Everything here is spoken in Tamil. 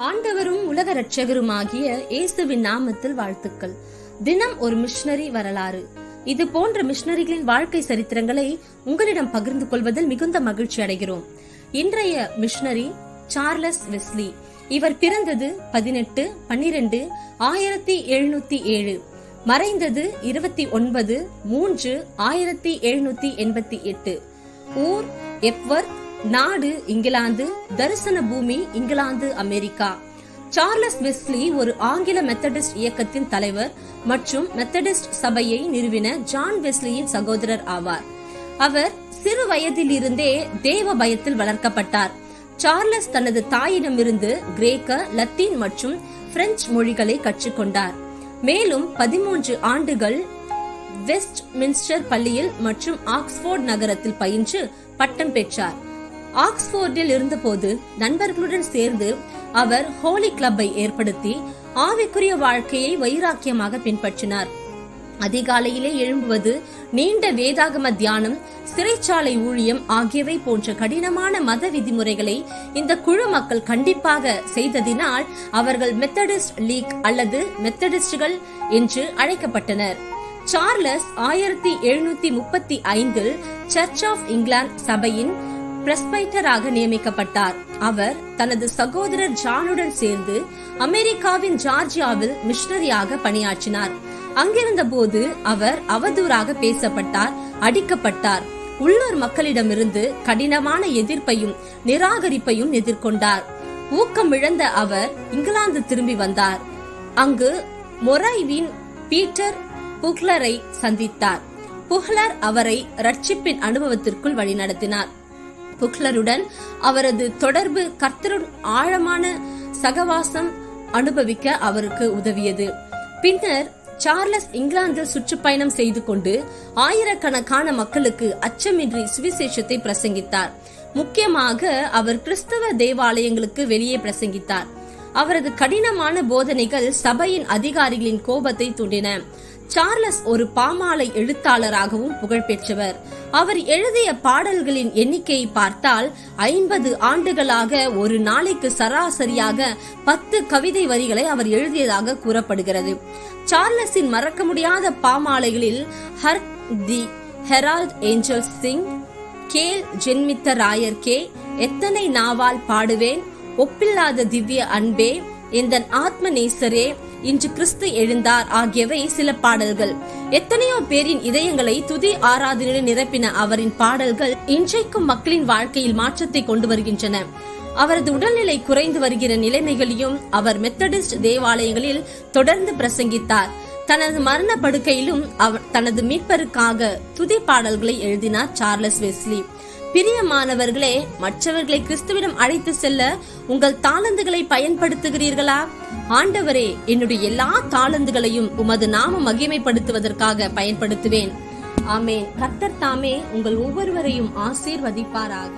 ஆண்டவரும் உலக ரட்சகருமாகிய இயேசுவின் நாமத்தில் வாழ்த்துக்கள். தினம் ஒரு மிஷனரி வரலாறு. இது போன்ற மிஷனரிகளின் வாழ்க்கை சரித்திரங்களை உங்களிடம் பகிர்ந்து கொள்வதில் மிகுந்த மகிழ்ச்சி அடைகிறோம். இன்றைய மிஷனரி சார்லஸ் வெஸ்லி. இவர் பிறந்தது பதினெட்டு பன்னிரண்டு ஆயிரத்தி எழுநூத்தி ஏழு. மறைந்தது இருபத்தி ஒன்பது மூன்று ஆயிரத்தி எழுநூத்தி எண்பத்தி எட்டு. ஊர் எப்வர்த் நாடு இங்கிலாந்து தரிசன பூமி இங்கிலாந்து அமெரிக்கா. சார்லஸ் வெஸ்லி ஒரு ஆங்கில மெத்தடிஸ்ட் இயக்கத்தின் தலைவர் மற்றும் மெத்தடிஸ்ட் சபையை நிறுவின ஜான் வெஸ்லியின் சகோதரர் ஆவார். அவர் சிறு வயதிலிருந்தே தேவ பயத்தில் வளர்க்கப்பட்டார். சார்லஸ் தனது தாயிடமிருந்து கிரேக்க லத்தீன் மற்றும் பிரெஞ்சு மொழிகளை கற்றுக்கொண்டார். மேலும் பதிமூன்று ஆண்டுகள் வெஸ்ட் மின்ஸ்டர் பள்ளியில் மற்றும் ஆக்ஸ்போர்ட் நகரத்தில் பயின்று பட்டம் பெற்றார். ஆக்ஸ்போர்டில் இருந்தபோது நண்பர்களுடன் சேர்ந்து அவர் ஹோலி கிளப்பை ஏற்படுத்தி ஆவிக்குரிய வாழ்க்கையை வைராக்கியமாக பின்பற்றினார். அதிகாலையிலே எழும்புவது நீண்ட வேதாகம தியானம் சிறைச்சாலை ஊழியம் ஆகியவை போன்ற கடினமான மத விதிமுறைகளை இந்த குழு மக்கள் கண்டிப்பாக செய்ததினால் அவர்கள் மெத்தடிஸ்ட் லீக் அல்லது மெத்தடிஸ்டுகள் என்று அழைக்கப்பட்டனர். சார்லஸ் ஆயிரத்தி எழுநூத்தி முப்பத்தி ஐந்தில் சர்ச் ஆஃப் இங்கிலாந்து சபையின் பிரஸ்பைட்டராக நியமிக்கப்பட்டார். அவர் தனது சகோதரர் ஜானுடன் சேர்ந்து அமெரிக்காவின் ஜார்ஜியாவில் மிஷனரியாக பணியாற்றினார். அங்கிருந்த போது அவர் அவதூறாக பேசப்பட்டார் அடிக்கப்பட்டார். உள்ளூர் மக்களிடமிருந்து கடினமான எதிர்ப்பையும் நிராகரிப்பையும் எதிர்கொண்டார். ஊக்கமிழந்த அவர் இங்கிலாந்து திரும்பி வந்தார். அங்கு மொரைவின் பீட்டர் புக்லரை சந்தித்தார். புக்லர் அவரை ரட்சிப்பின் அனுபவத்திற்குள் வழிநடத்தினார். புக்லருடன் அவரது தொடர்பு கர்த்தருடன் ஆழமான சகவாசம் அனுபவிக்க அவருக்கு உதவியது. பின்னர் சார்லஸ் இங்கிலாந்தில் சுற்றுப்பயணம் செய்து கொண்டு ஆயிரக்கணக்கான மக்களுக்கு அச்சமின்றி சுவிசேஷத்தை பிரசங்கித்தார். முக்கியமாக அவர் கிறிஸ்தவ தேவாலயங்களுக்கு வெளியே பிரசங்கித்தார். அவரது கடினமான போதனைகள் சபையின் அதிகாரிகளின் கோபத்தை தூண்டின. சார்லஸ் ஒரு பாமாலை எழுத்தாளராகவும் புகழ்பெற்றவர். அவர் எழுதிய பாடல்களின் எண்ணிக்கையை பார்த்தால் ஐம்பது ஆண்டுகளாக ஒரு நாளைக்கு சராசரியாக பத்து கவிதை வரிகளை அவர் எழுதியதாக கூறப்படுகிறது. சார்லஸின் மறக்க முடியாத பாமாலைகளில் hark the herald angel sing Khel ஜென்மித்த ராயர் கே எத்தனை நாவால் பாடுவேன் ஒப்பில்லாத திவ்ய அன்பே எந்தன் ஆத்ம நேசரே இன்று கிறிஸ்து எழுந்தார் ஆகியவை சில பாடல்கள். எத்தனையோ பேரின் இதயங்களை துதி ஆராதனையுடன் நிரப்பின அவரின் பாடல்கள் இன்றைக்கும் மக்களின் வாழ்க்கையில் மாற்றத்தை கொண்டு வருகின்றன. அவரது உடல்நிலை குறைந்து வருகிற நிலைமைகளையும் அவர் மெத்தடிஸ்ட் தேவாலயங்களில் தொடர்ந்து பிரசங்கித்தார். தனது மரண படுக்கையிலும் அவர் தனது மீட்பருக்காக துதி பாடல்களை எழுதினார் சார்லஸ் வெஸ்லி. பிரியமானவர்களே மற்றவர்களை கிறிஸ்துவிடம் அழைத்து செல்ல உங்கள் தாளந்துகளை பயன்படுத்துகிறீர்களா? ஆண்டவரே என்னுடைய எல்லா தாளந்துகளையும் உமது நாம மகிமைப்படுத்துவதற்காக பயன்படுத்துவேன். ஆமே கர்த்தர் தாமே உங்கள் ஒவ்வொருவரையும் ஆசீர்வதிப்பாராக.